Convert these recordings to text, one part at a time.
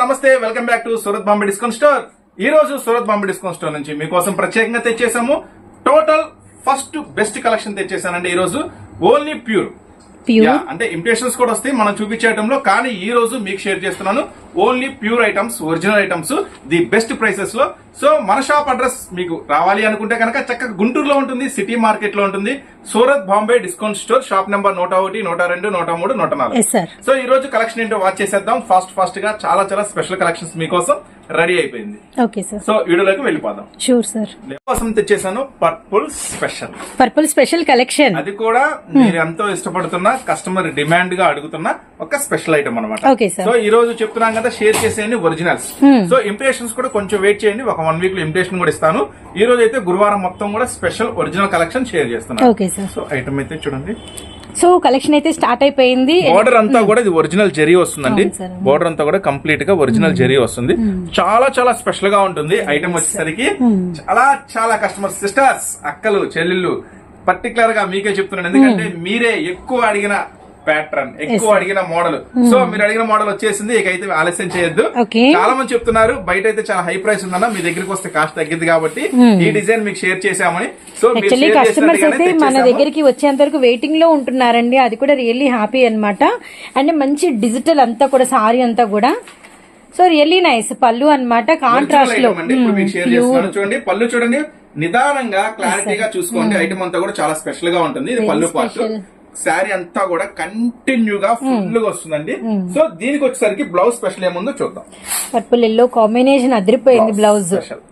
నమస్తే welcome back to Surat Bombay discount store. ఈ రోజు సూరత్ బాంబే డిస్కౌంట్ స్టోర్ నుంచి మీకోసం ప్రత్యేకంగా తెచ్చేసాము టోటల్ ఫస్ట్ బెస్ట్ కలెక్షన్ తెచ్చేసానండి ఈ రోజు. Only pure. అంటే ఇంప్రెషన్స్ కూడా వస్తాయి మనం చూపించేయటంలో కానీ ఈ రోజు మీకు షేర్ చేస్తున్నాను. Only pure items original items the best ప్రైసెస్లో so మన షాప్ అడ్రస్ మీకు రావాలి అనుకుంటే కనుక చక్కగా గుంటూరులో ఉంటుంది సిటీ మార్కెట్లో ఉంటుంది. Surat Bombay discount store shop number నూట ఒకటి నూట రెండు నూట మూడు నూట నాలుగు. సో ఈ రోజు కలెక్షన్ ఏంటో వాచ్ చేసేద్దాం. ఫాస్ట్ ఫాస్ట్గా చాలా చాలా స్పెషల్ కలెక్షన్స్ మీకోసం రెడీ అయిపోయింది. ఓకే సార్ సో వీడియోలోకి వెళ్ళిపోదాం. షూర్ సార్ కోసం తెచ్చేసాను purple special. Purple special collection. అది కూడా మీరు ఎంతో ఇష్టపడుతున్న కస్టమర్ డిమాండ్గా అడుగుతున్న ఒక స్పెషల్ ఐటమ్ అనమాట. సో ఈ రోజు చెప్తున్నాం కదా షేర్ చేసేయండి ఒరిజినల్స్. సో ఇంప్రెషన్స్ కూడా కొంచెం వెయిట్ చేయండి ఒక వన్ వీక్లో ఇంప్రెషన్ కూడా ఇస్తాను. ఈ రోజు అయితే గురువారం మొత్తం కూడా స్పెషల్ ఒరిజినల్ కలెక్షన్ షేర్ చేస్తున్నాను. సో ఐటమ్ అయితే చూడండి. సో కలెక్షన్ అయితే స్టార్ట్ అయిపోయింది. బార్డర్ అంతా కూడా ఇది ఒరిజినల్ జెరీ వస్తుందండి. బార్డర్ అంతా కూడా కంప్లీట్గా ఒరిజినల్ జెరీ వస్తుంది. చాలా చాలా స్పెషల్గా ఉంటుంది ఐటమ్ వచ్చేసరికి. చాలా చాలా కస్టమర్ సిస్టర్స్ అక్కలు చెల్లెళ్ళు పర్టికులర్గా మీకే చెప్తున్నాను. ఎందుకంటే మీరే ఎక్కువ అడిగిన ప్యాటర్న్ ఎక్కువ అడిగిన మోడల్ సో మీరు అడిగిన మోడల్ వచ్చేసింది ఇక అయితే ఆలస్యం చేయొద్దు. చాలా మంది చెప్తున్నారు బయట అయితే చాలా హై ప్రైస్ ఉందన్న మీ దగ్గరికి వస్తే కాస్ట్ తగ్గింది కాబట్టి ఈ డిజైన్ మీకు షేర్ చేసామని సో యాక్చువల్లీ కస్టమర్స్ అయితే మన. దగ్గరికి వచ్చేంత వరకు వెయిటింగ్లో ఉంటున్నారండి. అది కూడా రియల్లీ హ్యాపీ అన్నమాట. అండ్ మంచి డిజిటల్ అంతా కూడా సారీ అంతా కూడా. సో రియల్లీ నైస్ పళ్ళు అన్నమాట కాంట్రాస్ట్లో. చేస్తున్నాను. చూడండి పళ్ళు చూడండి. నిదానంగా క్లారిటీగా చూసుకోండి. ఐటమ్ అంతా కూడా చాలా స్పెషల్గా ఉంటుంది. ఇది పళ్ళు పార్ట్ special. శారీ అంతా కూడా కంటిన్యూ గా ఫుల్గా వస్తుందండి సో దీనికి వచ్చేసరికి బ్లౌజ్ స్పెషల్ ఏముందో చూద్దాం. పర్పుల్ ఎల్లో కాంబినేషన్ అదిరిపోయింది blouse special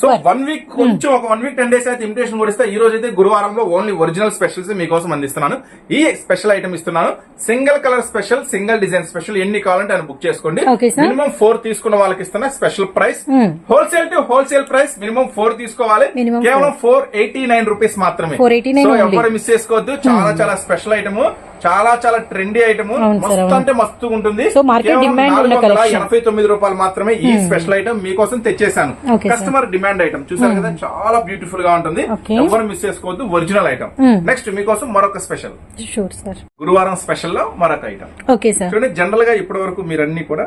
so one week కొంచెం ఒక వన్ వీక్ టెన్ డేస్ అయితే ఇమిటేషన్ కూడా ఇస్తా ఈ రోజు అయితే గురువారంలో ఓన్లీ ఒరిజినల్ స్పెషల్స్ మీకోసం అందిస్తున్నాను. ఈ స్పెషల్ ఐటమ్ ఇస్తున్నాను. Single colour special single design special ఎన్ని కావాలంటే ఆయన బుక్ చేసుకోండి. మినిమం ఫోర్ తీసుకున్న వాళ్ళకి ఇస్తున్న special price Hmm. Wholesale to wholesale price minimum four తీసుకోవాలి. కేవలం ఫోర్ ఎయిటీ నైన్ రూపీస్ మాత్రమే. 489 సో only. ఎవరు మిస్ చేసుకోవద్దు. చాలా చాలా స్పెషల్ ఐటమ్ చాలా చాలా ట్రెండీ ఐటమ్ మస్తు. అంటే మస్తు ఉంటుంది. So, market కేవలం demand ఉన్న 489 collection. ఎనభై తొమ్మిది రూపాయలు మాత్రమే ఈ స్పెషల్ ఐటమ్ మీకోసం తెచ్చేసాను. కస్టమర్ డిమాండ్ ఐటమ్ చూసారు కదా చాలా బ్యూటిఫుల్గా ఉంటుంది. ఎవరు మిస్ చేసుకోవద్దు ఒరిజినల్ ఐటమ్ నెక్స్ట్ మీకోసం మరొక స్పెషల్ షూర్ సార్ గురువారం స్పెషల్లో మరొక ఐటమ్ ఓకే సార్ చూడండి జనరల్గా ఇప్పటి వరకు మీరు అన్ని కూడా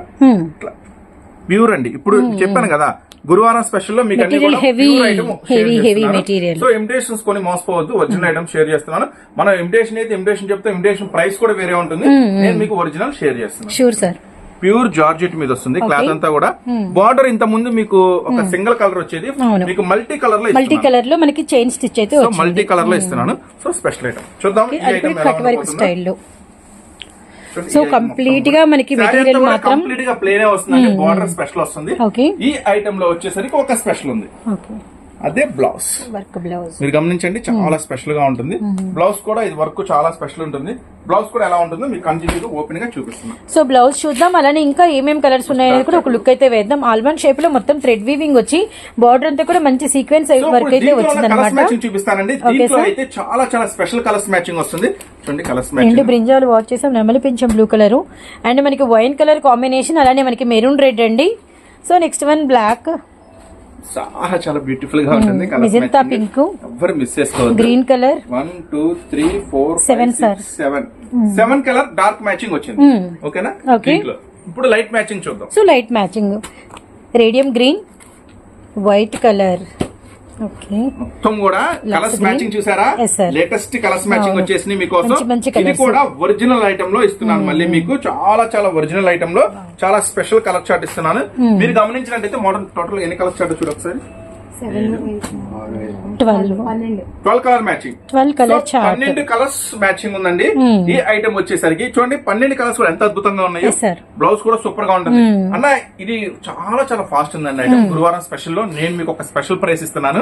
ప్యూర్ అండి. ఇప్పుడు చెప్పాను కదా గురువారం స్పెషల్లో మీకు అన్ని కూడా. సో ఇమిటేషన్స్ కొని మోసపోవద్దు ఒరిజినల్ ఐటమ్ షేర్ చేస్తున్నాను. మనం ఇమిటేషన్ అయితే ఇమిటేషన్ చెప్తే ఇమిటేషన్ ప్రైస్ కూడా వేరే ఉంటుంది. నేను మీకు ఒరిజినల్ షేర్ చేస్తున్నాను. షూర్ సార్ ప్యూర్ జార్జెట్ మీద వస్తుంది క్లాత్ అంతా కూడా. బార్డర్ ఇంత ముందు మీకు ఒక సింగిల్ కలర్ వచ్చేది. మీకు మల్టీ కలర్లో మల్టీ. కలర్లో మనకి చైన్ స్టిచ్ అయితే మల్టీ కలర్లో ఇస్తున్నాను. సో స్పెషల్ ఐటమ్ చూద్దాం స్టైల్లో సో కంప్లీట్గా. మనకి మెటీరియల్ మాత్రం కంప్లీట్గా ప్లేనే వస్తుందండి బార్డర్ స్పెషల్ వస్తుంది. ఓకే ఈ ఐటమ్లో వచ్చేసరికి ఒక స్పెషల్ ఉంది. ఓకే అదే బ్లౌజ్. Work blouse. మీరు గమనించండి చాలా స్పెషల్గా ఉంటుంది బ్లౌజ్ కూడా ఇది వర్క్ చాలా స్పెషల్ ఉంటుంది. బ్లౌజ్ కూడా ఎలా ఉంటుందో మీకు కంటిన్యూ ఓపెన్గా చూపిస్తున్నాను సో బ్లౌజ్ చూద్దాం అలానే ఇంకా ఏమేం కలర్స్ ఉన్నాయని కూడా ఒక లుక్ అయితే వేద్దాం. ఆల్మండ్ షేప్లో మొత్తం థ్రెడ్ వీవింగ్ వచ్చి బార్డర్ అంతా కూడా మంచి సీక్వెన్స్ వర్క్ అయితే వచ్చింది అనమాట చూపిస్తానండి. దీంట్లో. అయితే చాలా చాలా స్పెషల్ కలర్స్ మ్యాచింగ్ వస్తుంది. చూడండి కలర్స్ రెండు మ్యాచింగ్ బ్రింజాలు వాచ్ చేసాం నెమలి పింఛం బ్లూ కలర్ అండ్ మనకి వైన్ కలర్ కాంబినేషన్ అలానే మనకి మెరూన్ రెడ్ అండి. సో నెక్స్ట్ వన్ బ్లాక్ చాలా చాలా బ్యూటిఫుల్గా ఉంటుంది. మిజంతా పింక్ ఎవ్వరు మిస్ చేసుకోవద్దు. Green colour one two three four Seven, sir. Seven seven colour dark matching వచ్చింది. ఓకేనా. దీంట్లో ఇప్పుడు లైట్ మ్యాచింగ్ చూద్దాం. So light matching radium green white colour మొత్తం కూడా కలర్స్. మ్యాచింగ్ చూసారా. Latest colours matching. వచ్చేసి మీకోసం. ఇది. కూడా ఒరిజినల్ ఐటమ్లో ఇస్తున్నాను మళ్ళీ మీకు. చాలా చాలా ఒరిజినల్ ఐటమ్లో చాలా స్పెషల్ కలర్ చార్ట్ ఇస్తున్నాను. మీరు గమనించినట్టయితే మోడల్ టోటల్ ఎన్ని కలర్ చార్ట్ చూడ ఒకసారి. Twelve twelve colour matching twelve colour chart పన్నెండు. కలర్స్ మ్యాచింగ్ ఉందండి. ఈ ఐటమ్ వచ్చేసరికి చూడండి పన్నెండు కలర్స్ కూడా ఎంత అద్భుతంగా ఉన్నాయో. బ్లౌజ్ కూడా సూపర్గా ఉంటుంది. అన్న ఇది చాలా చాలా ఫాస్ట్ ఉందండి ఐటమ్ గురువారం స్పెషల్లో నేను మీకు ఒక స్పెషల్ ప్రైస్ ఇస్తున్నాను.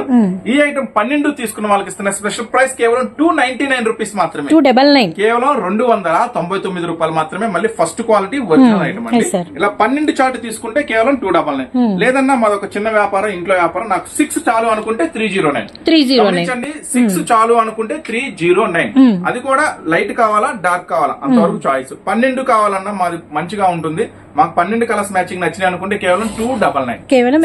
ఈ ఐటమ్ పన్నెండు తీసుకున్న వాళ్ళకి ఇస్తున్న స్పెషల్ ప్రైస్ కేవలం టూ నైన్టీ నైన్ రూపీస్ మాత్రమే. టూ డబల్ నైన్ కేవలం రెండు వందల తొంభై తొమ్మిది రూపాయలు మాత్రమే మళ్ళీ ఫస్ట్ క్వాలిటీ ఒరిజినల్ ఐటమ్ అండి. ఇలా పన్నెండు చార్ట్ తీసుకుంటే కేవలం టూ డబల్ నైన్ లేదన్నా మాదొక చిన్న వ్యాపారం ఇంట్లో వ్యాపారం నాకు సిక్స్ చాలు అనుకుంటే three zero nine. Three zero nine. Six చాలు అనుకుంటే త్రీ జీరో నైన్. అది కూడా లైట్ కావాలా డార్క్ కావాలా? అంతవరకు చాయిస్. పన్నెండు కావాలన్నా మాది మంచిగా ఉంటుంది. మాకు పన్నెండు కలర్స్ మ్యాచింగ్ నచ్చినాయి అనుకుంటే కేవలం టూ డబల్ నైన్. కేవలం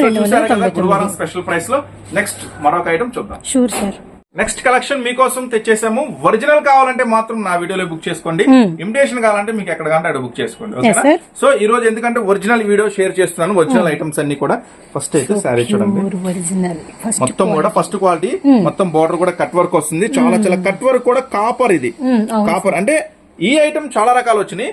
గురువారం స్పెషల్ ప్రైస్లో నెక్స్ట్ మరొక ఐటమ్ చూద్దాం. Sure sir. నెక్స్ట్ కలెక్షన్ మీకోసం తెచ్చేసాము. ఒరిజినల్ కావాలంటే మాత్రం నా వీడియోలో బుక్ చేసుకోండి. ఇమిటేషన్ కావాలంటే మీకు ఎక్కడ కావాలంటే అక్కడ బుక్ చేసుకోండి. ఓకేనా. సో ఈ రోజు ఎందుకంటే ఒరిజినల్ వీడియో షేర్ చేస్తున్నాను. ఒరిజినల్ ఐటమ్స్ అన్ని కూడా ఫస్ట్ అయితే సారీ చూడండి. మొత్తం కూడా ఫస్ట్ క్వాలిటీ మొత్తం బార్డర్ కూడా కట్ వర్క్ వస్తుంది. చాలా చాలా కట్ వర్క్ కూడా కాపర్ ఇది. కాపర్ అంటే ఈ ఐటమ్ చాలా రకాలు వచ్చినాయి.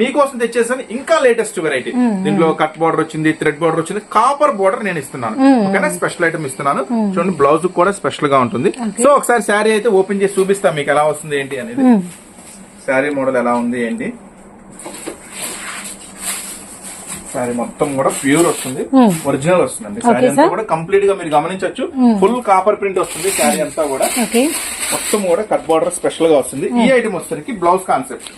మీకోసం తెచ్చేసాను ఇంకా లేటెస్ట్ వెరైటీ. దీంట్లో కట్ బార్డర్ వచ్చింది థ్రెడ్ బార్డర్ వచ్చింది కాపర్ బార్డర్ నేను ఇస్తున్నాను. ఓకేనా? స్పెషల్ ఐటమ్ ఇస్తున్నాను. చూడండి బ్లౌజ్ కూడా స్పెషల్గా ఉంటుంది సో ఒకసారి శారీ అయితే ఓపెన్ చేసి చూపిస్తాం మీకు ఎలా వస్తుంది ఏంటి అనేది. శారీ మోడల్ ఎలా ఉంది ఏంటి? శారీ మొత్తం కూడా ప్యూర్ వస్తుంది. ఒరిజినల్ వస్తుందండి. శారీ అంతా కూడా కంప్లీట్గా మీరు గమనించవచ్చు. ఫుల్ కాపర్ ప్రింట్ వస్తుంది శారీ అంతా కూడా. మొత్తం కూడా కట్ బార్డర్ స్పెషల్గా వస్తుంది. ఈ ఐటమ్ వచ్చేసరికి బ్లౌజ్ కాన్సెప్ట్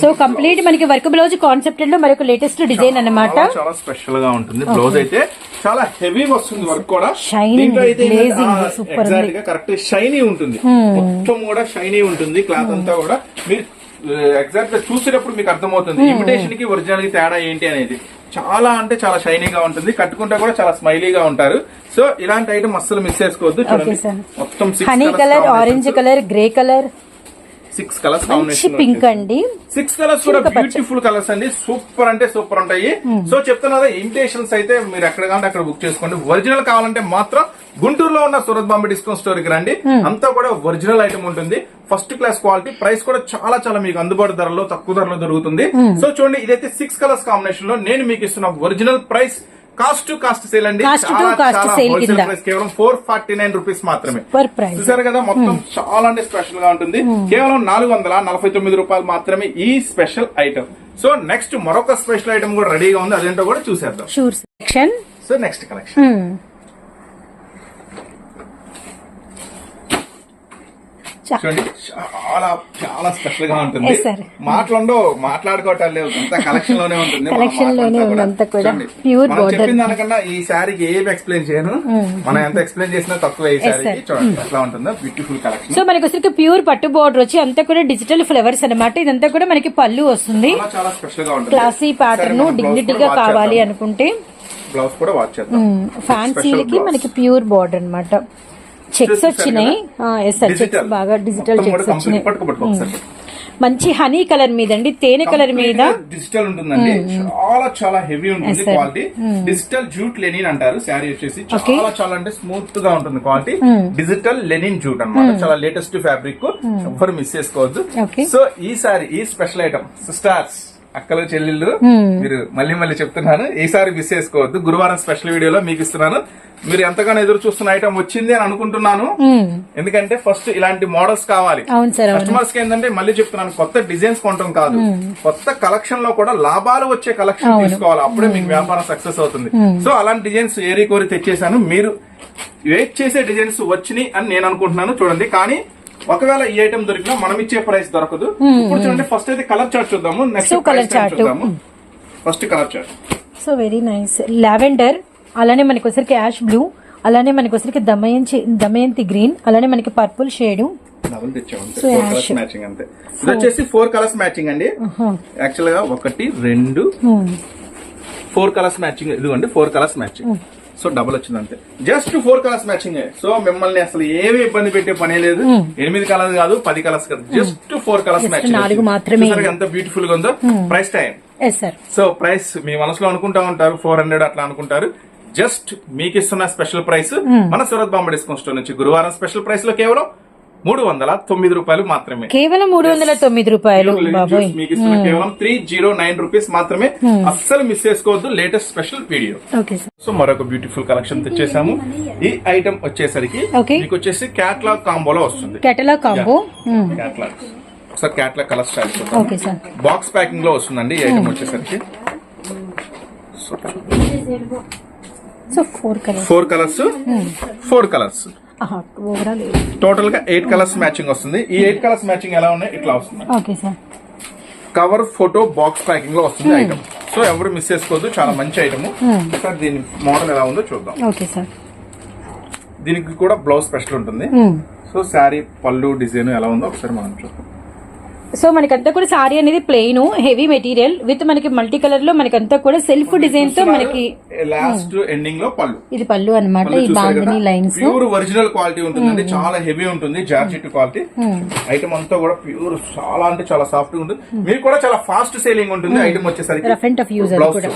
సో కంప్లీట్ మనకి వర్క్ బ్లౌజ్ కాన్సెప్ట్లో మరొక లేటెస్ట్ డిజైన్ అన్నమాట. చాలా స్పెషల్గా ఉంటుంది బ్లౌజ్ అయితే. చాలా హెవీ వస్తుంది వర్క్ కూడా. Shining, దీంట్లో అయితే glazing, super ఎగ్జాక్ట్గా కరెక్ట్ షైనీ ఉంటుంది. మొత్తం కూడా షైనీ ఉంటుంది. క్లాత్ అంతా కూడా మీరు ఎగ్జాక్ట్గా చూసేటప్పుడు మీకు అర్థమవుతుంది. ఇమిటేషన్కి ఒరిజినల్కి తేడా ఏంటి అనేది. చాలా అంటే చాలా షైనీగా ఉంటుంది. కట్టుకుంటే కూడా చాలా స్మైలీగా ఉంటారు. సో ఇలాంటి ఐటమ్ అస్సలు మిస్ చేసుకోవద్దు. మొత్తం honey colour orange colour grey colour six colours combination pink అండి. సిక్స్ కలర్స్ కూడా బ్యూటిఫుల్ కలర్స్ అండి. సూపర్ అంటే సూపర్ ఉంటాయి. సో చెప్తున్నా ఇమిటేషన్స్ అయితే మీరు ఎక్కడ కావాలంటే అక్కడ బుక్ చేసుకోండి. ఒరిజినల్ కావాలంటే మాత్రం గుంటూరులో ఉన్న సూరత్ బాంబే డిస్కౌంట్ స్టోర్కి రండి అంతా కూడా ఒరిజినల్ ఐటమ్ ఉంటుంది. ఫస్ట్ క్లాస్ క్వాలిటీ ప్రైస్ కూడా చాలా చాలా మీకు అందుబాటు ధరలో తక్కువ ధరలో దొరుకుతుంది. సో చూడండి ఇదైతే సిక్స్ కలర్స్ కాంబినేషన్లో నేను మీకు ఇస్తున్న original price cost to cost sale అండి. కేవలం ఫోర్ ఫార్టీ నైన్ రూపీస్ మాత్రమే చూసారు కదా మొత్తం చాలా అంటే స్పెషల్గా ఉంటుంది కేవలం నాలుగు వందల నలభై తొమ్మిది రూపాయలు మాత్రమే ఈ స్పెషల్ ఐటమ్ సో నెక్స్ట్ మరొక స్పెషల్ ఐటమ్ కూడా రెడీగా ఉంది. అదేంటో కూడా చూసేద్దాం. సో నెక్స్ట్ కలెక్షన్ చూడండి చాలా చాలా స్పెషల్గా ఉంటుంది. లేవు. అంతా కలెక్షన్లోనే ఉంటుంది Collection లోనే కూడా. border. చెప్పిన దానికన్నా ఈ శారీకి ఏం ఎక్స్ప్లెయిన్ చేయను. మనం ఎంత ఎక్స్ప్లెయిన్ చేసినా తక్కువ ఈ శారీకి. చూడండి ఎట్లా ఉంటుందో. బ్యూటిఫుల్ కలెక్షన్ సో మనకి ప్యూర్ పట్టు బోర్డర్ వచ్చి అంతా కూడా డిజిటల్ ఫ్లవర్స్ అన్నమాట. ఇదంతా కూడా మనకి పళ్ళు వస్తుంది. చాలా స్పెషల్గా ఉంటుంది. క్లాసీ ప్యాటర్న్ డిగ్నిటీగా కావాలి అనుకుంటే. బ్లౌజ్ కూడా వాచ్ చేద్దాం. ఫ్యాన్సీలకి. మనకి ప్యూర్ బోర్డర్ అన్నమాట. చెక్స్ వచ్చినాయి. Yes sir checks. బాగా డిజిటల్ చెక్స్ వచ్చినాయి. మంచి హనీ కలర్ మీద అండి తేనె కలర్ మీద. డిజిటల్ ఉంటుందండి. చాలా చాలా హెవీ ఉంటుంది. క్వాలిటీ డిజిటల్ జూట్ లెనిన్ అంటారు శారీ వచ్చేసి. చాలా చాలా అంటే స్మూత్గా ఉంటుంది క్వాలిటీ డిజిటల్ లెనిన్ జూట్ అన్నమాట. చాలా లేటెస్ట్ ఫ్యాబ్రిక్ ఎవ్వరు మిస్ చేసుకోవద్దు. సో ఈ సారీ ఈ స్పెషల్ ఐటమ్ సిస్టార్స్ అక్కలు చెల్లెళ్ళు మీరు మళ్ళీ మళ్ళీ చెప్తున్నాను. ఈసారి మిస్ చేసుకోవద్దు. గురువారం స్పెషల్ వీడియోలో మీకు ఇస్తున్నాను. మీరు ఎంతగానో ఎదురు చూస్తున్న ఐటమ్ వచ్చింది అని అనుకుంటున్నాను. ఎందుకంటే ఫస్ట్ ఇలాంటి మోడల్స్ కావాలి. కస్టమర్స్కి ఏంటంటే మళ్ళీ చెప్తున్నాను కొత్త డిజైన్స్ కొనడం కాదు. కొత్త కలెక్షన్లో కూడా లాభాలు వచ్చే కలెక్షన్ తీసుకోవాలి. అప్పుడే మీకు వ్యాపారం సక్సెస్ అవుతుంది. సో అలాంటి డిజైన్స్ ఏరి కోరి తెచ్చేసాను మీరు వెయిట్ చేసే డిజైన్స్ వచ్చినాయి అని నేను అనుకుంటున్నాను. చూడండి. కానీ ఒకవేళ ఈ ఐటమ్ దొరికినా మనం ఇచ్చే ప్రైస్ దొరకదు. ఇప్పుడు చూడండి ఫస్ట్ అయితే కలర్ చార్ట్ చూద్దాము. Next colour chart. చూద్దాము. First colour chart so very nice lavender అలానే మనకి వచ్చరికి యాష్ బ్లూ అలానే మనకి వచ్చరికి దమయంతి దమయంతి గ్రీన్ అలానే మనకి పర్పుల్ షేడ్. ఇది వచ్చేసి ఫోర్ కలర్స్ మ్యాచింగ్ అండి. యాక్చువల్గా ఒకటి రెండు ఫోర్ కలర్స్ మ్యాచింగ్ ఇదిగోండి four colours matching so double వచ్చింది అంతే. Just four colours matching so మిమ్మల్ని అసలు ఏమి ఇబ్బంది పెట్టే పనే లేదు. ఎనిమిది కలర్స్ కాదు పది కలర్స్ కాదు. జస్ట్ ఫోర్ కలర్స్ మ్యాచింగ్ మాత్రమే. ఎంత బ్యూటిఫుల్గా ఉందో? ప్రైస్ టైం సో ప్రైస్ మీ మనసులో అనుకుంటా ఉంటారు ఫోర్ హండ్రెడ్ అట్లా అనుకుంటారు. జస్ట్ మీకు ఇస్తున్న స్పెషల్ ప్రైస్ మన సూరత్ బాంబే డిస్కౌంట్ స్టోర్ నుంచి గురువారం స్పెషల్ ప్రైస్లో కేవలం మూడు వందల తొమ్మిది రూపాయలు మాత్రమే. కేవలం మూడు వందల తొమ్మిది రూపాయలు మీకు ఇస్తున్న కేవలం త్రీ జీరో నైన్ రూపీస్ మాత్రమే. అస్సలు మిస్ చేసుకోవద్దు latest special video sir so మరొక బ్యూటిఫుల్ కలెక్షన్ తెచ్చేసాము. ఈ ఐటమ్ వచ్చేసరికి. మీకు వచ్చేసి క్యాట్లాగ్ కాంబోలో వస్తుంది. కెటలాగ్ కాంబో క్యాట్లాగ్ ఒకసారి catalogue colour style sir box ప్యాకింగ్లో వస్తుందండి ఈ ఐటమ్ వచ్చేసరికి. So four colour four colours four colours overall టోటల్గా ఎయిట్ కలర్స్ మ్యాచింగ్ వస్తుంది. ఈ ఎయిట్ కలర్స్ మ్యాచింగ్ ఎలా ఉన్నాయి? ఇట్లా వస్తుంది. Okay sir cover photo box ప్యాకింగ్లో వస్తుంది ఐటమ్ సో ఎవరు మిస్ చేసుకోవద్దు. చాలా మంచి ఐటమ్ సార్ దీని మోడల్ ఎలా ఉందో చూద్దాం. ఓకే సార్ దీనికి కూడా బ్లౌజ్ స్పెషల్ ఉంటుంది. సో శారీ పళ్ళు డిజైన్ ఎలా ఉందో ఒకసారి మనం చూద్దాం. సో మనకంతా కూడా సారీ అనేది ప్లెయిన్ హెవీ మెటీరియల్ విత్ మనకి మల్టీ కలర్లో మనకంతా కూడా సెల్ఫ్ డిజైన్తో మనకి లాస్ట్ ఎండింగ్లో పళ్ళు. ఇది పళ్ళు అన్నమాట ఈ bandhani lines pure original quality ఉంటుందండి చాలా హెవీ ఉంటుంది జార్జెట్ క్వాలిటీ ఐటమ్ అంతా కూడా ప్యూర్ చాలా అంటే చాలా సాఫ్ట్గా ఉంటుంది. మీకు కూడా చాలా ఫాస్ట్ సేలింగ్ ఉంటుంది ఐటమ్ వచ్చేసరికి. రఫ్ అండ్ టఫ్ యూజ్ కూడా.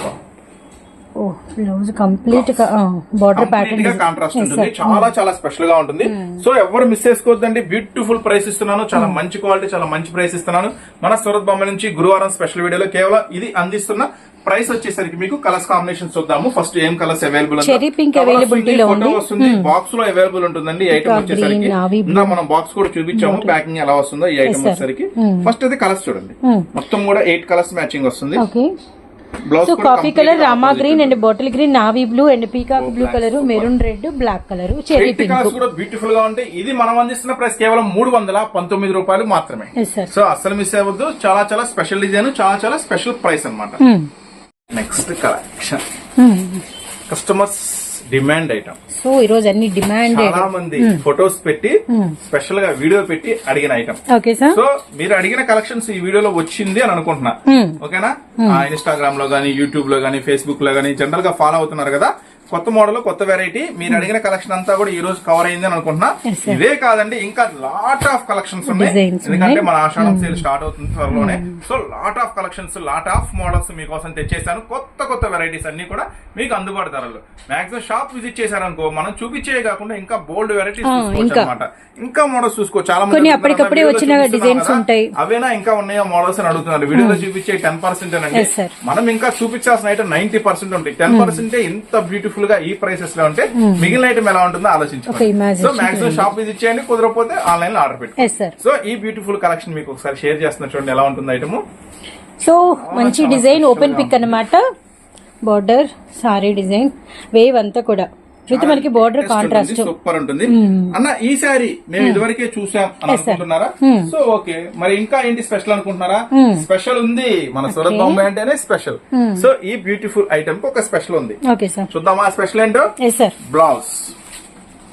బ్లౌజ్ కంప్లీట్గా బార్డర్ కంప్లీట్గా కాంట్రాస్ట్ ఉంటుంది. చాలా చాలా స్పెషల్గా ఉంటుంది. సో ఎవరు మిస్ చేసుకోవద్దండి. బ్యూటిఫుల్ ప్రైస్ ఇస్తున్నాను. చాలా మంచి క్వాలిటీ చాలా మంచి ప్రైస్ ఇస్తున్నాను. మన సూరత్ బొమ్మ నుంచి గురువారం స్పెషల్ వీడియోలో కేవలం ఇది అందిస్తున్న ప్రైస్ వచ్చేసరికి మీకు కలర్స్ కాంబినేషన్ చూద్దాము. ఫస్ట్ ఏం కలర్స్ అవైలబుల్ ఉంది. వస్తుంది. బాక్స్లో అవైలబుల్ ఉంటుందండి. ఈ ఐటమ్ ఇంకా వచ్చేసరికి ఇందా మనం బాక్స్ కూడా చూపించాము. ప్యాకింగ్ ఎలా వస్తుందో ఈ ఐటమ్. వచ్చేసరికి. ఫస్ట్ అయితే కలర్స్ చూడండి. Hmm. మొత్తం కూడా ఎయిట్ కలర్స్ మ్యాచింగ్ వస్తుంది. So coffee colour Rama green and bottle green navy blue and peacock blue colour maroon red black colour cherry pink కూడా బ్యూటిఫుల్గా ఉంటాయి ఇది మనం అందిస్తున్న ప్రైస్ కేవలం మూడు వందల పంతొమ్మిది రూపాయలు మాత్రమే. సో అస్సలు మిస్ అవ్వద్దు. చాలా చాలా స్పెషల్ డిజైన్ చాలా చాలా స్పెషల్ ప్రైస్ అన్నమాట. Hmm. Next collection customers demand item. So ఈ రోజు అన్ని డిమాండెడ్. చాలా మంది ఫొటోస్ పెట్టి స్పెషల్గా వీడియో పెట్టి అడిగిన ఐటమ్. Okay sir. సో మీరు అడిగిన కలెక్షన్స్ ఈ వీడియోలో వచ్చింది అని అనుకుంటున్నా. ఓకేనా? ఇన్స్టాగ్రామ్లో గానీ యూట్యూబ్లో గానీ ఫేస్బుక్లో గానీ జనరల్గా ఫాలో అవుతున్నారు కదా? కొత్త మోడల్ కొత్త వెరైటీ మీరు అడిగిన కలెక్షన్ అంతా కూడా ఈ రోజు కవర్ అయింది అని అనుకుంటున్నా. ఇవే కాదండి ఇంకా లాట్ ఆఫ్ కలెక్షన్స్ ఉన్నాయి. ఎందుకంటే. మన ఆషాఢం సేల్ స్టార్ట్ అవుతుంది త్వరలోనే. So lot of collections lot of models మీకోసం తెచ్చేసాను కొత్త కొత్త వెరైటీస్ అన్ని కూడా మీకు అందుబాటు ధరలు. మాక్సిమం షాప్ విజిట్ చేశారనుకో మనం చూపించే కాకుండా ఇంకా బోల్డ్ వెరైటీస్ చూసుకోవచ్చు. అనమాట ఇంకా. మోడల్స్ చూసుకో చాలా మంది అప్పటికప్పుడే వచ్చిన కదా, ఉంటాయి. అవేనా ఇంకా ఉన్నాయో మోడల్స్ అని అడుగుతున్నారు. వీడియోలో చూపించే టెన్ పర్సెంట్. మనం ఇంకా చూపించాల్సిన ఐటమ్ నైన్టీ పర్సెంట్ ఉంటాయి. టెన్ పర్సెంట్ ఇంత బ్యూటిఫుల్ గా ఈ ప్రైసెస్లో ఉంటే మిగిలిన ఐటమ్ ఎలా ఉంటుందో ఆలోచించుకోండి. సో మాక్సిమం షాప్ విజిట్ చేయండి కుదరకపోతే ఆన్లైన్లో ఆర్డర్ పెట్టుకోండి. సో ఈ బ్యూటిఫుల్ కలెక్షన్ మీకు ఒకసారి షేర్ చేస్తున్నా చూడండి ఎలా ఉంటుంది ఐటమ్ సో మంచి డిజైన్ ఓపెన్ పిక్ అన్నమాట. బార్డర్ సారీ డిజైన్ వేవ్ అంతా కూడా. విత్ మనకి బార్డర్ కాంట్రాస్ట్ సూపర్ ఉంటుంది అన్న ఈ సారీ మేము. ఇదివరకే చూసాం అని అనుకుంటున్నారా? So okay. మరి ఇంకా ఏంటి స్పెషల్ అనుకుంటున్నారా? స్పెషల్ ఉంది. మన సూరత్ బాంబే అంటేనే స్పెషల్ సో ఈ బ్యూటిఫుల్ ఐటమ్కి ఒక స్పెషల్ ఉంది. చూద్దామా స్పెషల్ ఏంటో? Blouse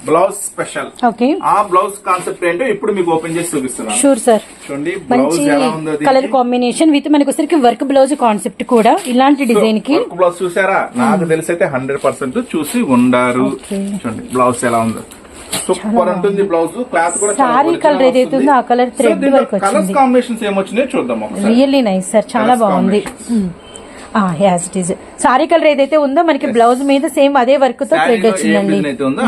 blouse special. ఓకే. ఆ బ్లౌజ్ కాన్సెప్ట్ ఏంటో ఇప్పుడు మీకు ఓపెన్ చేసి చూపిస్తున్నాను. Sure sir. చూడండి బ్లౌజ్ ఎలా ఉందో కలర్ కాంబినేషన్ విత్ మనకి వచ్చరికి వర్క్ బ్లౌజ్ కాన్సెప్ట్ కూడా ఇలాంటి డిజైన్కి వర్క్ బ్లౌజ్ చూసారా? నాకు తెలిసి అయితే హండ్రెడ్ పర్సెంట్ చూసి ఉండారు. చూడండి బ్లౌజ్ ఎలా ఉందో. సూపర్ ఉంటుంది బ్లౌజ్ క్లాత్ కూడా Saree colour ఏదైతే ఉందో ఆ colour thread work colours. Combinations ఏమొచ్చినాయో చూద్దాం రియల్లీ నైస్ సార్. చాలా బాగుంది. యాజ్ ఇట్ సారీ కలర్ ఏదైతే ఉందో మనకి బ్లౌజ్ మీద సేమ్ అదే వర్క్తో థ్రెడ్ వచ్చిందండి.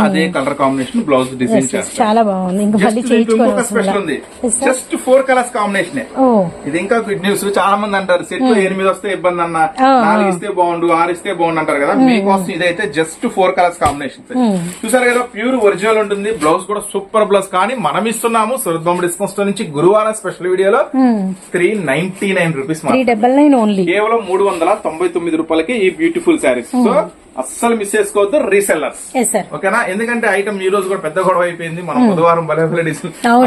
అదే కలర్ కాంబినేషన్ బ్లౌజ్ డిజైన్ చాలా బాగుంది. ఇంకా మళ్ళీ చేయించుకోవాలి జస్ట్ ఫోర్ కలర్స్ కాంబినేషన్ ఇది ఇంకా గుడ్ న్యూస్ చాలా మంది అంటారు సెట్లో ఎనిమిది వస్తే ఇబ్బంది అన్న ఆ, నాలుగు ఇస్తే బాగుండు ఆరు ఇస్తే బాగుండు అంటారు కదా. మీకోసం ఇదైతే జస్ట్ ఫోర్ కలర్స్ కాంబినేషన్ చూసారు కదా ప్యూర్ ఒరిజినల్ ఉంటుంది. బ్లౌజ్ కూడా సూపర్ బ్లౌజ్ కానీ మనం ఇస్తున్నాము సురత్ బొమ్మ డిస్కౌంట్ స్టోర్ నుంచి గురువారం స్పెషల్ వీడియోలో three ninety nine rupees three double nine only కేవలం మూడు వందల తొంభై తొమ్మిది రూపాయలకి ఈ బ్యూటిఫుల్ శారీస్ సో అస్సలు మిస్ చేసుకోవద్దు రీసెల్లర్స్ ఓకేనా? ఎందుకంటే ఐటమ్ ఈ రోజు కూడా పెద్ద గొడవ అయిపోయింది. మనం బుధవారం భలే భలే.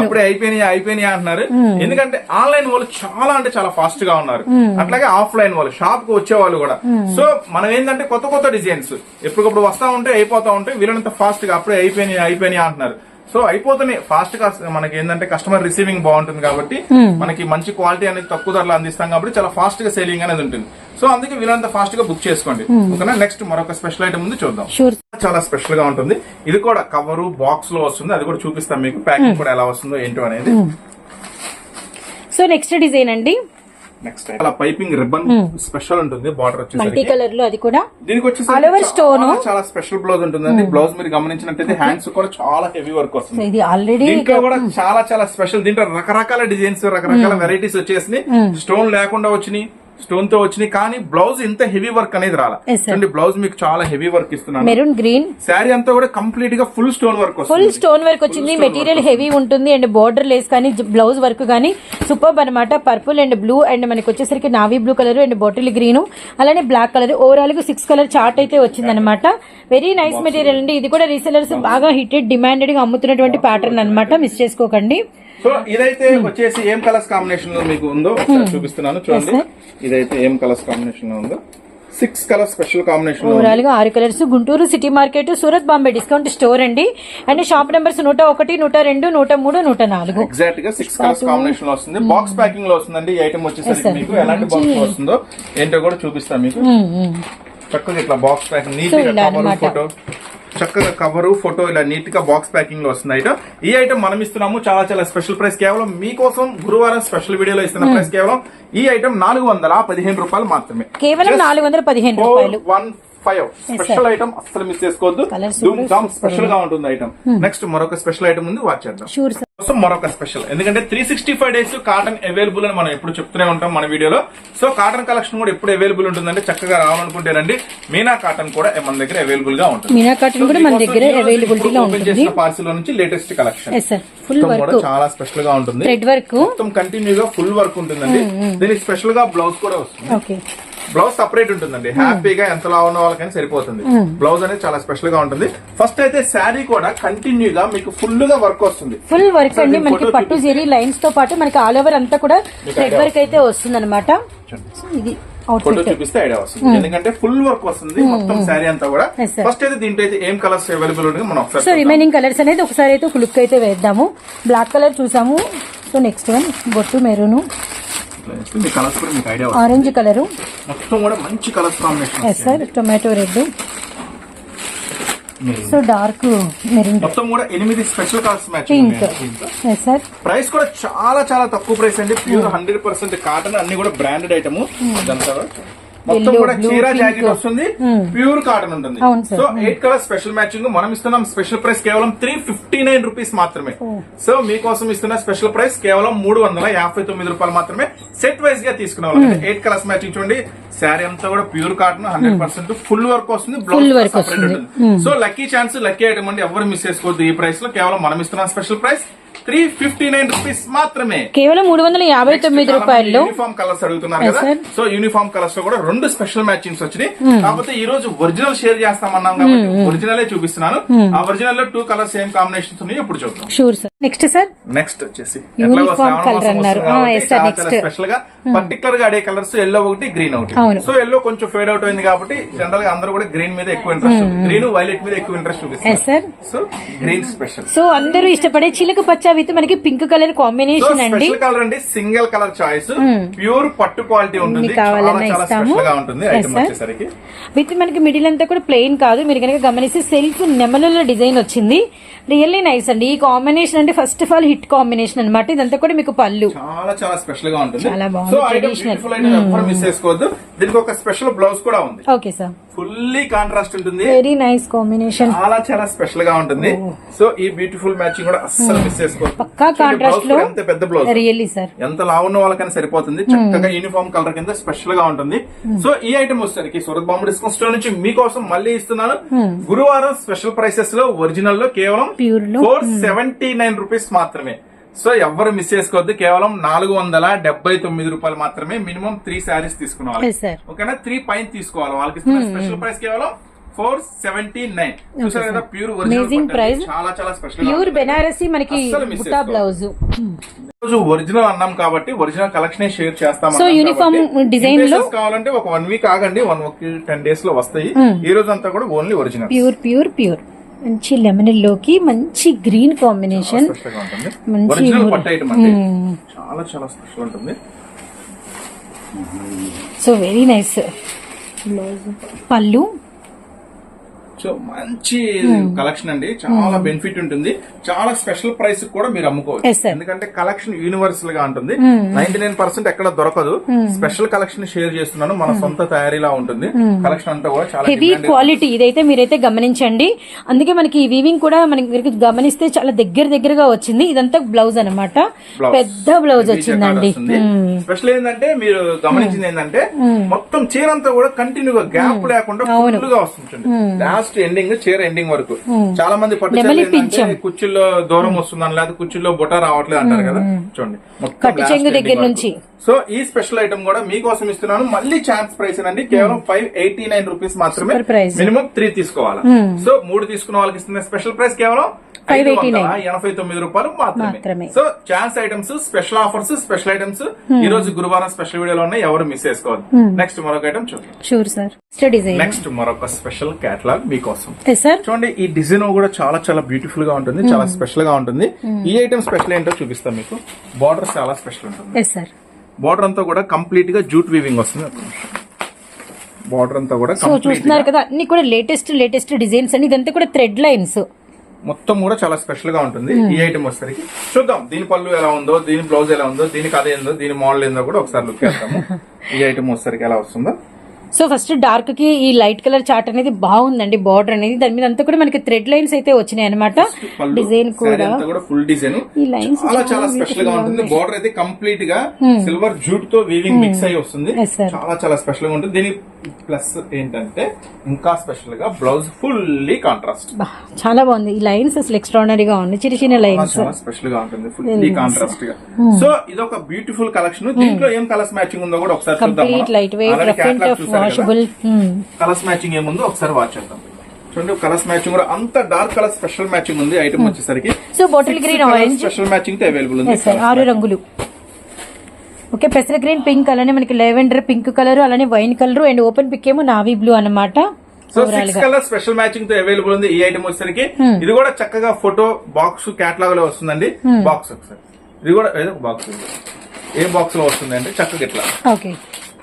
అప్పుడే అయిపోయినాయి అయిపోయినాయి అంటున్నారు. ఎందుకంటే ఆన్లైన్ వాళ్ళు చాలా అంటే చాలా ఫాస్ట్గా ఉన్నారు. అట్లాగే ఆఫ్లైన్ వాళ్ళు షాప్కు వచ్చే వాళ్ళు కూడా సో మనం ఏంటంటే కొత్త కొత్త డిజైన్స్ ఎప్పటికప్పుడు వస్తా ఉంటే అయిపోతా ఉంటాయి వీళ్ళంత ఫాస్ట్గా అప్పుడే అయిపోయినాయి అయిపోయినాయి అంటున్నారు. సో అయిపోతున్నాయి ఫాస్ట్గా మనకి ఏంటంటే కస్టమర్ రిసీవింగ్ బాగుంటుంది కాబట్టి మనకి మంచి క్వాలిటీ అనేది తక్కువ ధరలో అందిస్తాం కాబట్టి చాలా ఫాస్ట్గా సేలింగ్ అనేది ఉంటుంది. సో అందుకే వీళ్ళంతా ఫాస్ట్గా బుక్ చేసుకోండి. ఓకేనా? నెక్స్ట్ మరొక స్పెషల్ ఐటమ్ ఉంది చూద్దాం. చాలా స్పెషల్గా ఉంటుంది. ఇది కూడా కవర్ బాక్స్లో వస్తుంది. అది కూడా చూపిస్తాం మీకు. ప్యాకింగ్ కూడా ఎలా వస్తుందో ఏంటో అనేది. సో నెక్స్ట్ డిజైన్ అండి. నెక్స్ట్ అలా పైపింగ్ రిబ్బన్ స్పెషల్ ఉంటుంది బార్డర్ మల్టీ కలర్లో అది కూడా దీనికి వచ్చేసి stone. చాలా స్పెషల్ బ్లౌజ్ ఉంటుందండి బ్లౌజ్ మీరు గమనించినట్టయితే హ్యాండ్స్ కూడా చాలా హెవీ వర్క్ సో వస్తుంది ఇది ఆల్రెడీ దీంట్లో కూడా చాలా చాలా స్పెషల్. దీంట్లో రకరకాల డిజైన్స్ రకరకాల వెరైటీస్ వచ్చేసి స్టోన్ లేకుండా వచ్చినాయి. స్టోన్తో వచ్చినాయి కానీ బ్లౌజ్ ఇంత హెవీ వర్క్ అనేది రాలా. Yes, sir. చూడండి బ్లౌజ్ మీకు చాలా హెవీ వర్క్ ఇస్తున్నాను. మెరూన్ గ్రీన్ శారీ అంతా కూడా కంప్లీట్గా full stone work full stone work వచ్చింది. మెటీరియల్ హెవీ ఉంటుంది అండ్ బార్డర్ లేస్ కానీ బ్లౌజ్ వర్క్ కానీ సూపర్ అనమాట పర్పుల్ అండ్ బ్లూ అండ్ మనకి వచ్చేసరికి navy blue colour and bottle green అలానే బ్లాక్ కలర్ ఓవరాల్గా సిక్స్ కలర్ చార్ట్ అయితే వచ్చింది అనమాట వెరీ నైస్ మెటీరియల్ అండి. ఇది కూడా రీసెలర్స్ బాగా హిటెడ్ డిమాండెడ్గా అమ్ముతున్నటువంటి ప్యాటర్న్ అన్నమాట. మిస్ చేసుకోకండి. సో ఇదైతే వచ్చేసి ఏం కలర్స్ కాంబినేషన్లో మీకు ఉందో ఒకసారి చూపిస్తున్నాను చూడండి. ఇదైతే ఏం కలర్స్ కాంబినేషన్లో ఉందో. సిక్స్ కలర్ స్పెషల్ కాంబినేషన్ ఓవరాల్గా ఆరు colours. Guntur city market Surat Bombay discount store అండి. అండ్ షాప్ నెంబర్స్ నూట ఒకటి నూట రెండు నూట మూడు నూట నాలుగు. ఎగ్జాక్ట్గా సిక్స్ కలర్స్ కాంబినేషన్లో వస్తుంది. బాక్స్ ప్యాకింగ్లో వస్తుందండి. ఈ ఐటమ్ వచ్చేసరికి మీకు ఎలాంటి బాక్స్ వస్తుందో ఏంటో కూడా చూపిస్తాను మీకు. చక్కగా ఇట్లా బాక్స్ ప్యాకింగ్ నీట్గా. ఫోటో చక్కగా కవర్ ఫోటో ఇలా నీట్గా బాక్స్ ప్యాకింగ్లో వస్తుంది ఐటమ్ ఈ ఐటమ్ మనం ఇస్తున్నాము. చాలా చాలా స్పెషల్ ప్రైస్ కేవలం మీకోసం గురువారం స్పెషల్ వీడియోలో ఇస్తున్న ప్రైస్ కేవలం ఈ ఐటమ్ నాలుగు వందల పదిహేను రూపాయలు మాత్రమే. కేవలం నాలుగు వందల పదిహేను రూపాయలు. వన్ ఫైవ్ స్పెషల్ ఐటమ్ అస్సలు మిస్ చేసుకోవద్దు. స్పెషల్గా ఉంటుంది ఐటమ్ నెక్స్ట్ మరొక స్పెషల్ ఐటమ్ ఉంది. వాచ్ చేద్దాం. కోసం మరొక స్పెషల్ ఎందుకంటే three sixty five days cotton available అని మనం ఎప్పుడు చెప్తూనే ఉంటాం మన వీడియోలో. సో కాటన్ కలెక్షన్ కూడా ఎప్పుడు అవైలబుల్ ఉంటుందంటే చక్కగా రావాలనుకుంటేనండి మీనా కాటన్ కూడా మన దగ్గర అవైలబుల్గా ఉంటుంది. మీనా కాటన్ కూడా మన దగ్గర అవైలబిలిటీ లో ఓపెన్ ఉంటుంది. పార్సిల్ నుంచి లేటెస్ట్ కలెక్షన్ ఫుల్ కూడా వర్క్ చాలా స్పెషల్గా ఉంటుంది. థ్రెడ్ వర్క్ మొత్తం కంటిన్యూ గా ఫుల్ వర్క్ ఉంటుందండి. దీనికి స్పెషల్గా బ్లౌజ్ కూడా వస్తుంది. బ్లౌజ్ సపరేట్ ఉంటుందండి. హ్యాపీగా ఎంత లా ఉన్న వాళ్ళకైనా సరిపోతుంది. బ్లౌజ్ అనేది చాలా స్పెషల్గా ఉంటుంది. ఫస్ట్ అయితే శారీ కూడా కంటిన్యూ గా మీకు ఫుల్గా వర్క్ వస్తుంది. ఫుల్ వర్క్ అండి. మనకి పట్టు జెరీ లైన్స్తో పాటు మనకి ఆల్ ఓవర్ అంతా కూడా థ్రెడ్ వర్క్ అయితే వస్తుంది. అనమాట ఇది ఫోటో చూపిస్తే ఐడియా వస్తుంది. ఎందుకంటే ఫుల్ వర్క్ వస్తుంది మొత్తం శారీ అంతా కూడా. ఫస్ట్ అయితే దీంట్లో అయితే ఏం కలర్స్ అవైలబుల్ ఉంటుంది మనం సో ఒకసారి చూద్దాం. రిమైనింగ్ కలర్స్ అనేది ఒకసారి అయితే ఒక లుక్ అయితే వేద్దాము. బ్లాక్ కలర్ చూసాము. సో నెక్స్ట్ వన్ బొట్టు మెరూన్. ఇట్లా వేస్తే మీ కలర్స్ కూడా మీకు ఐడియా వస్తుంది. Orange colour. మొత్తం కూడా మంచి colours combination yes sir tomato red so dark maroon మొత్తం కూడా ఎనిమిది special colours match pink yes sir price కూడా చాలా చాలా తక్కువ ప్రైస్ అండి. ప్యూర్ హండ్రెడ్ పర్సెంట్ కాటన్ అన్ని కూడా బ్రాండెడ్ ఐటమ్ ఇదంతా మొత్తం కూడా చీర. జాకెట్ వస్తుంది. ప్యూర్ కాటన్ ఉంటుంది. So eight colour special matching మనం ఇస్తున్నాం స్పెషల్ ప్రైస్ కేవలం త్రీ ఫిఫ్టీ నైన్ రూపీస్ మాత్రమే. సో మీకోసం ఇస్తున్న స్పెషల్ ప్రైస్ కేవలం మూడు వందల యాభై తొమ్మిది రూపాయలు మాత్రమే. సెట్ వైజ్గా తీసుకునే వాళ్ళు. ఎయిట్ కలర్స్ మ్యాచింగ్ చూడండి. శారీ అంతా కూడా pure cotton hundred percent full work వస్తుంది blouse so lucky chance lucky item అండి. ఎవరు మిస్ చేసుకోవద్దు. ఈ ప్రైస్లో కేవలం మనం ఇస్తున్న special price three fifty nine rupees మాత్రమే. కేవలం మూడు వందల యాభై తొమ్మిది రూపాయల్లో యూనిఫామ్ కలర్స్ అడుగుతున్నారు కదా. సో యూనిఫామ్ కలర్స్లో కూడా రెండు స్పెషల్ మ్యాచింగ్స్ వచ్చినాయి. కాకపోతే ఈ రోజు ఒరిజినల్ షేర్ చేస్తామన్నాం కాబట్టి ఒరిజినల్ చూపిస్తున్నాను. ఆ ఒరిజినల్లో టూ కలర్స్ సేమ్ కాంబినేషన్స్ ఉన్నాయి. ఇప్పుడు చూద్దాం. Sure sir next sir next వచ్చేసి. Uniform colour అన్నారు. స్పెషల్గా పర్టికులర్గా అడే కలర్స్ ఎల్లో ఒకటి గ్రీన్ ఒకటి. సో ఎల్లో కొంచెం ఫేడ్ అవుట్ అయింది కాబట్టి జనరల్గా అందరూ కూడా గ్రీన్ మీద ఎక్కువ ఇంట్రెస్ట్ గ్రీన్ వైలెట్ మీద ఎక్కువ ఇంట్రెస్ట్ చూపిస్తారు sir so green special so అందరూ ఇష్టపడే చిలక పచ్చ విత్ మనకి పింక్ కలర్ కాంబినేషన్ అండి. కలర్ అండి. సింగిల్ కలర్ చాయిస్ ప్యూర్ పట్టు క్వాలిటీ ఉంటుంది. కావాలన్నా ఇస్తాము. విత్ మనకి మిడిల్ అంతా కూడా ప్లెయిన్ కాదు. మీరు కనుక గమనిస్తే సెల్ఫ్ నెమలలో డిజైన్ వచ్చింది. రియల్లీ నైస్ అండి. ఈ కాంబినేషన్ అంటే first of all hit combination అన్నమాట. ఇదంతా కూడా మీకు పళ్ళు. చాలా చాలా స్పెషల్గా ఉంటుంది. చాలా బాగుంది, ఎవ్వరు మిస్ చేసుకోవద్దు. దీనికి ఒక స్పెషల్ బ్లౌజ్ కూడా ఉంది. ఓకే సార్ ఫుల్లీ కాంట్రాస్ట్ ఉంటుంది. వెరీ నైస్ కాంబినేషన్ చాలా చాలా స్పెషల్గా ఉంటుంది. సో ఈ బ్యూటిఫుల్ మ్యాచింగ్ కూడా అస్సలు మిస్ చేసుకోవద్దు. పక్కా కాంట్రాస్ట్లో ఎంత పెద్ద బ్లౌజ్ రియల్లీ సార్ ఎంత లావున్న వాళ్ళకైనా సరిపోతుంది. చక్కగా యూనిఫామ్ కలర్ కింద స్పెషల్గా ఉంటుంది. సో ఈ ఐటమ్ వచ్చేసరికి సూరత్ బాంబు డిస్కౌంట్ స్టోర్ నుంచి మీకోసం మళ్ళీ ఇస్తున్నాను. గురువారం స్పెషల్ ప్రైసెస్లో ఒరిజినల్లో కేవలం. ఫోర్ సెవెంటీ నైన్ రూపీస్ మాత్రమే. సో ఎవ్వరు మిస్ చేసుకోవద్దు. కేవలం నాలుగు వందల డెబ్బై తొమ్మిది రూపాయలు మాత్రమే మినిమం త్రీ శారీస్ sir. ఓకేనా? త్రీ పైన తీసుకోవాలి. వాళ్ళకి స్పెషల్ ప్రైస్ కేవలం ఫోర్ సెవెంటీ నైన్ చూసారు కదా? Pure Amazing price. చాలా చాలా స్పెషల్ ప్యూర్ బెనారసి మనకి బుట్టా. బ్లౌజ్ రోజు ఒరిజినల్ అన్నాం కాబట్టి ఒరిజినల్ కలెక్షన్ షేర్ చేస్తాం uniform design లో- కావాలంటే ఒక వన్ వీక్ ఆగండి. వన్ టెన్ డేస్లో వస్తాయి. ఈ రోజు అంతా కూడా only original pure pure pure మంచి లెమన్లోకి మంచి గ్రీన్ కాంబినేషన్ మంచి. చాలా చాలా స్పెషల్ ఉంటుంది. సో వెరీ నైస్ పళ్ళు. సో మంచి కలెక్షన్ అండి. చాలా బెనిఫిట్ ఉంటుంది. చాలా స్పెషల్ ప్రైస్ కూడా మీరు అమ్ముకోవచ్చు. ఎందుకంటే కలెక్షన్ యూనివర్సల్గా ఉంటుంది. నైన్టీ నైన్ పర్సెంట్ ఎక్కడ దొరకదు. స్పెషల్ కలెక్షన్ షేర్ చేస్తున్నాను. మన సొంత తయారీలా ఉంటుంది. కలెక్షన్ అంతా కూడా చాలా హెవీ. క్వాలిటీ ఇదైతే మీరైతే గమనించండి. అందుకే మనకి ఈ వీవింగ్ కూడా మనకి గమనిస్తే చాలా దగ్గర దగ్గరగా వచ్చింది. ఇదంతా బ్లౌజ్ అన్నమాట. Blouse. పెద్ద బ్లౌజ్ వచ్చిందండి. స్పెషల్ ఏంటంటే మీరు గమనించింది ఏంటంటే మొత్తం చీర అంతా కూడా కంటిన్యూ గా గ్యాప్ లేకుండా ఫుల్గా వస్తుంది లాస్ట్ ఆల్మోస్ట్ ఎండింగ్ చీర ఎండింగ్ వరకు. చాలా మంది పట్టు కుర్చీల్లో దూరం వస్తుందని లేదా కుర్చీలో బుట్ట రావట్లేదు అంటారు కదా. చూడండి. మొత్తం దగ్గర. నుంచి. సో ఈ స్పెషల్ ఐటమ్ కూడా మీకోసం ఇస్తున్నాను. మళ్ళీ ఛాన్స్ ప్రైస్ అండి కేవలం ఫైవ్ ఎయిటీ నైన్ రూపీస్ మాత్రమే. మినిమం త్రీ తీసుకోవాలి. సో మూడు తీసుకున్న వాళ్ళకి ఇస్తున్న స్పెషల్ ప్రైస్ కేవలం 589. ఐదు వందల ఎనభై తొమ్మిది రూపాయలు మాత్రమే. So chance items special offers special items ఈ రోజు గురువారం స్పెషల్ వీడియోలో ఉన్నాయి. ఎవరు మిస్ చేసుకోవద్దు. నెక్స్ట్ మరొక ఐటమ్ చూద్దాం. షూర్ సార్ డిజైన్ నెక్స్ట్ మరొక స్పెషల్ కేటలాగ్ మీకోసం సార్? చూడండి ఈ డిజైన్ కూడా చాలా చాలా బ్యూటిఫుల్గా ఉంటుంది చాలా స్పెషల్గా ఉంటుంది. ఈ ఐటమ్ స్పెషల్ ఏంటో చూపిస్తాం మీకు. బార్డర్ చాలా స్పెషల్ ఉంటుంది. బార్డర్ అంతా కూడా కంప్లీట్గా జూట్ వీవింగ్ వస్తుంది. బార్డర్ అంతా కూడా సో చూస్తున్నారు కదా అన్ని కూడా లేటెస్ట్ లేటెస్ట్ డిజైన్స్ అని ఇదంతా కూడా థ్రెడ్ లైన్స్ మొత్తం కూడా చాలా స్పెషల్గా ఉంటుంది. ఈ ఐటమ్ వచ్చేసరికి చూద్దాం దీని పళ్ళు ఎలా ఉందో దీని బ్లౌజ్ ఎలా ఉందో దీనికి అదే ఏందో దీని మోడల్ ఏందో కూడా ఒకసారి లుక్ చేద్దాము. ఈ ఐటమ్ వచ్చేసరికి ఎలా వస్తుందో. సో ఫస్ట్ డార్క్కి ఈ లైట్ కలర్ చార్ట్ అనేది బాగుందండి బార్డర్ అనేది. దాని మీద అంతా కూడా మనకి థ్రెడ్ లైన్స్ అయితే వచ్చినాయి అనమాట డిజైన్ కూడా. Full design. ఈ lines చాలా చాలా స్పెషల్గా ఉంటుంది. బార్డర్ అయితే కంప్లీట్గా సిల్వర్ జూట్తో వీవింగ్ మిక్స్ అయ్యి వస్తుంది. Yes, sir. చాలా చాలా స్పెషల్గా ఉంటుంది. దీని ప్లస్ ఏంటంటే ఇంకా స్పెషల్గా బ్లౌజ్ ఫుల్లీ కాంట్రాస్ట్ చాలా బాగుంది. ఈ లైన్స్ అసలు ఎక్స్ట్రాడనరీగా ఉంది చిన్న చిన్న లైన్స్. స్పెషల్గా ఉంటుంది. ఫుల్లీ కాంట్రాస్ట్గా. సో ఇది ఒక బ్యూటిఫుల్ కలెక్షన్ దీంట్లో ఏం కలర్స్ మ్యాచింగ్ ఉందో కూడా ఒకసారి చూద్దాం complete light weight washable colours matching ఏముందో ఒకసారి వాచ్ చేద్దాం. చూడండి కలర్స్ మ్యాచింగ్ కూడా అంత డార్క్ కలర్ స్పెషల్ మ్యాచింగ్ ఉంది ఐటమ్ వచ్చేసరికి. So bottle green orange special మ్యాచింగ్తో available ఉంది. ఆరు రంగులు. ఓకే పెసర గ్రీన్ పింక్ అలానే మనకి లెవెండర్ పింక్ కలర్ అలానే wine colour and open pick ఏమో నావీ బ్లూ అన్నమాట. సో సిక్స్ కలర్ స్పెషల్ మ్యాచింగ్తో అవైలబుల్ ఉంది ఈ ఐటమ్ వచ్చేసరికి. ఇది కూడా చక్కగా ఫోటో బాక్స్ క్యాటలాగ్లో వస్తుందండి. బాక్స్ ఒకసారి. ఇది కూడా బాక్స్ ఏ బాక్స్లో వస్తుంది అంటే చక్కగా ఇట్లా. ఓకే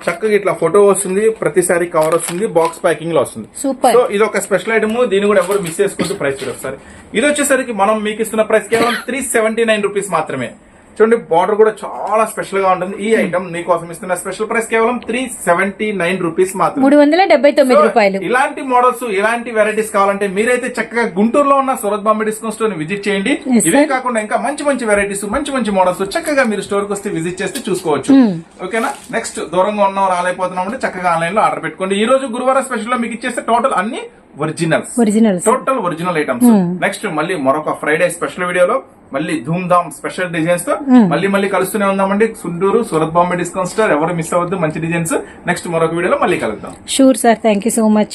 చక్కగా ఇట్లా ఫోటో వస్తుంది ప్రతిసారి కవర్ వస్తుంది బాక్స్ ప్యాకింగ్లో వస్తుంది. సూపర్. సో ఇది ఒక స్పెషల్ ఐటమ్ దీన్ని కూడా ఎవరు మిస్ చేసుకుంటూ ప్రైస్ చూడండి ఒకసారి ఇది వచ్చేసరికి మనం మీకు ఇస్తున్న ప్రైస్ కేవలం త్రీ సెవెంటీ నైన్ రూపీస్ మాత్రమే. చూడండి బార్డర్ కూడా చాలా స్పెషల్గా ఉంటుంది. ఈ ఐటమ్ మీకోసం ఇస్తున్న స్పెషల్ ప్రైస్ కేవలం త్రీ సెవెంటీ నైన్ రూపీస్ మాత్రమే. మూడు వందల డెబ్బై తొమ్మిది రూపాయలు. ఇలాంటి మోడల్స్ ఇలాంటి వెరైటీస్ కావాలంటే మీరైతే చక్కగా గుంటూరులో ఉన్న సూరత్ బాంబే డిస్కౌంట్ స్టోర్ని విజిట్ చేయండి. ఇవే. కాకుండా ఇంకా మంచి మంచి వెరైటీస్ మంచి మంచి మోడల్స్ చక్కగా మీరు స్టోర్కి వస్తే విజిట్ చేస్తే చూసుకోవచ్చు. Hmm. ఓకేనా నెక్స్ట్ దూరంగా ఉన్నాం రాలేకపోతున్నాం అంటే చక్కగా ఆన్లైన్లో ఆర్డర్ పెట్టుకోండి. ఈ రోజు గురువారం స్పెషల్లో మీకు ఇచ్చేస్తే టోటల్ అన్ని originals total original items next మళ్ళీ మరొక ఫ్రైడే స్పెషల్ వీడియోలో మళ్ళీ ధూమ్ ధామ్ స్పెషల్ డిజైన్స్తో మళ్ళీ మళ్ళీ కలుస్తూనే ఉందామండి. సుండూరు సూరత్ బాంబే డిస్కౌంట్ స్టోర్ ఎవరు మిస్ అవ్వద్దు మంచి డిజైన్స్ నెక్స్ట్ మరొక వీడియోలో మళ్ళీ కలుద్దాం. Sure sir thank you so much